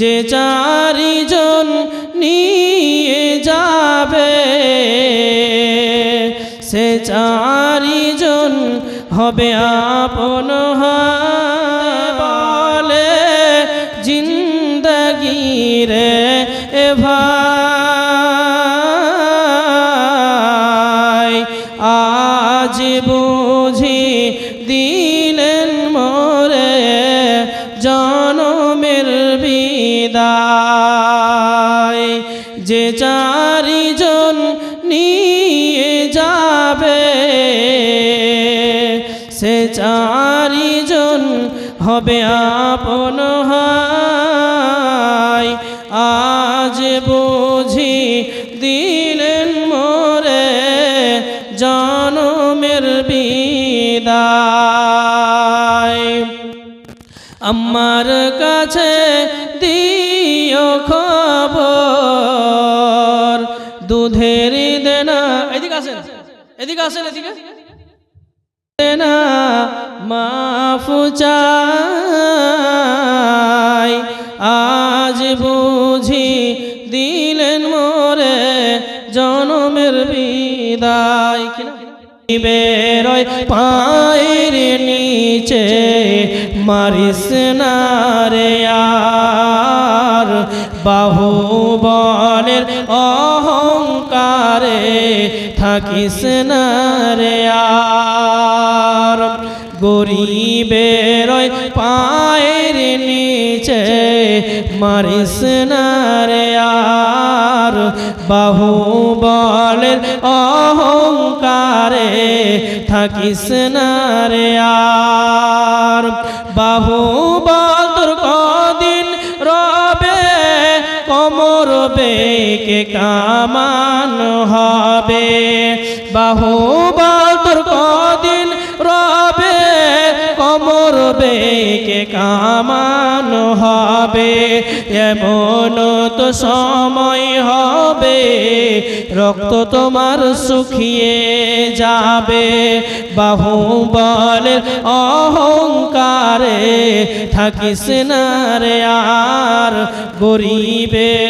যে চারিজন নিয়ে যাবে, সে চারিজন হবে আপন বলে জিন্দগি রে ভাই। আজ বুঝি দিলেন মোরে জনমের যে চারিজন নিয়ে যাবে সে চারিজন হবে আপন আজ বুঝি দিলেন মোরে জনমের বিদায় আমার কাছে দিও খবর। দুধের দেনা, এদিকে আসেন এদিকে আসেন, এদিকে। দেনা মাফু চাই। আজ বুঝি দিলেন মোরে জনমের বিদায়। কিনা? বেরোয় পায়ের নিচে মারিস না রে আর বাহু বলের অহংকারে থাকিস না রে আর। গরিবের পায়ের নিচে মারিস না রে আর। বাহু বলের অহংকারে থাকিস না রে আর। বাহু বাদুর কদিন রবে, কমর বেকে কামান হবে। বাহু বাদুর কদিন রবে, কমর বেকে কামান হবে এমন তো সময় হবে। রক্ত তোমার সুখিয়ে যাবে বাহু বলের অহংকারে থাকিস না রে আর গরিবের